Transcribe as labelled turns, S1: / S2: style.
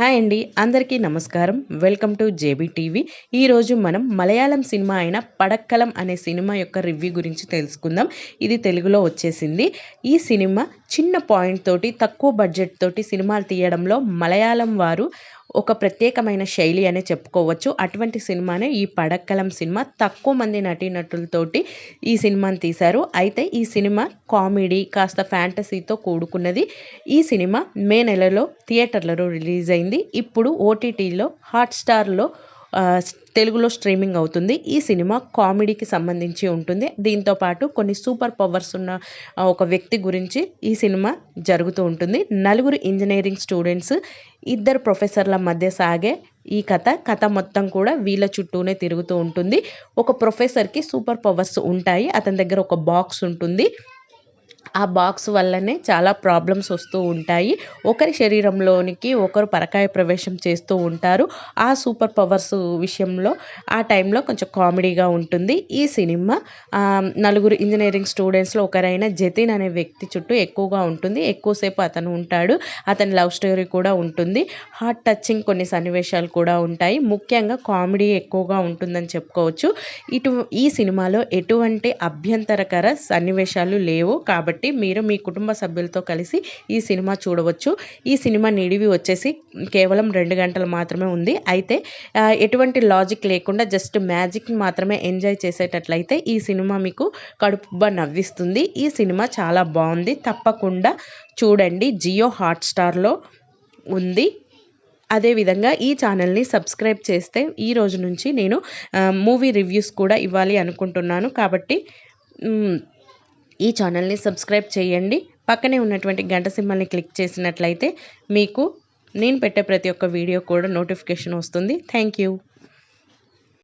S1: Hi అండి అందరికీ నమస్కారం. Welcome to JB TV. ఈరోజు మనం మలయాళం సినిమా అయిన పడక్కలం అనే సినిమా యొక్క రివ్యూ గురించి తెలుసుకుందాం. ఇది తెలుగులో వచ్చేసింది. ఈ సినిమా చిన్న పాయింట్ తోటి తక్కువ బడ్జెట్ తోటి సినిమాలు తీయడంలో మలయాళం వారు ఒక ప్రత్యేకమైన శైలి అనే చెప్పుకోవచ్చు. అటువంటి సినిమానే ఈ పడక్కలం సినిమా. తక్కువ మంది నటీనటులతోటి ఈ సినిమాని తీశారు. అయితే ఈ సినిమా కామెడీ కాస్త ఫ్యాంటసీతో కూడుకున్నది. ఈ సినిమా మే నెలలో థియేటర్లలో రిలీజ్ అయింది ఇప్పుడు ఓటీటీలో హాట్స్టార్లో తెలుగులో స్ట్రీమింగ్ అవుతుంది. ఈ సినిమా కామెడీకి సంబంధించి ఉంటుంది. దీంతోపాటు కొన్ని సూపర్ పవర్స్ ఉన్న ఒక వ్యక్తి గురించి ఈ సినిమా జరుగుతూ ఉంటుంది. నలుగురు ఇంజనీరింగ్ స్టూడెంట్స్ ఇద్దరు ప్రొఫెసర్ల మధ్య సాగే ఈ కథ. కథ మొత్తం కూడా వీళ్ళ చుట్టూనే తిరుగుతూ ఉంటుంది. ఒక ప్రొఫెసర్కి సూపర్ పవర్స్ ఉంటాయి. అతని దగ్గర ఒక బాక్స్ ఉంటుంది. ఆ బాక్స్ వల్లనే చాలా ప్రాబ్లమ్స్ వస్తూ ఉంటాయి. ఒకరి శరీరంలోనికి ఒకరు పరకాయ ప్రవేశం చేస్తూ ఉంటారు. ఆ సూపర్ పవర్స్ విషయంలో ఆ టైంలో కొంచెం కామెడీగా ఉంటుంది. ఈ సినిమా నలుగురు ఇంజనీరింగ్ స్టూడెంట్స్లో ఒకరైన జతిన్ అనే వ్యక్తి చుట్టూ ఎక్కువగా ఉంటుంది. ఎక్కువసేపు అతను ఉంటాడు. అతని లవ్ స్టోరీ కూడా ఉంటుంది. హార్ట్ టచింగ్ కొన్ని సన్నివేశాలు కూడా ఉంటాయి. ముఖ్యంగా కామెడీ ఎక్కువగా ఉంటుందని చెప్పుకోవచ్చు. ఇటు ఈ సినిమాలో ఎటువంటి అభ్యంతరకర సన్నివేశాలు లేవు. కాబట్టి కాబట్టి మీరు మీ కుటుంబ సభ్యులతో కలిసి ఈ సినిమా చూడవచ్చు. ఈ సినిమా నిడివి వచ్చేసి కేవలం రెండు గంటలు మాత్రమే ఉంది. అయితే ఎటువంటి లాజిక్ లేకుండా జస్ట్ మ్యాజిక్ మాత్రమే ఎంజాయ్ చేసేటట్లయితే ఈ సినిమా మీకు కడుపుబ్బా నవ్విస్తుంది. ఈ సినిమా చాలా బాగుంది. తప్పకుండా చూడండి. జియో హాట్స్టార్లో ఉంది. అదేవిధంగా ఈ ఛానల్ని సబ్స్క్రైబ్ చేస్తే ఈ రోజు నుంచి నేను మూవీ రివ్యూస్ కూడా ఇవ్వాలి అనుకుంటున్నాను. కాబట్టి ఈ ఛానల్ని సబ్స్క్రైబ్ చేయండి. పక్కనే ఉన్నటువంటి గంట సింహల్ని క్లిక్ చేసినట్లయితే మీకు నేను పెట్టే ప్రతి ఒక్క వీడియో కూడా నోటిఫికేషన్ వస్తుంది. Thank you.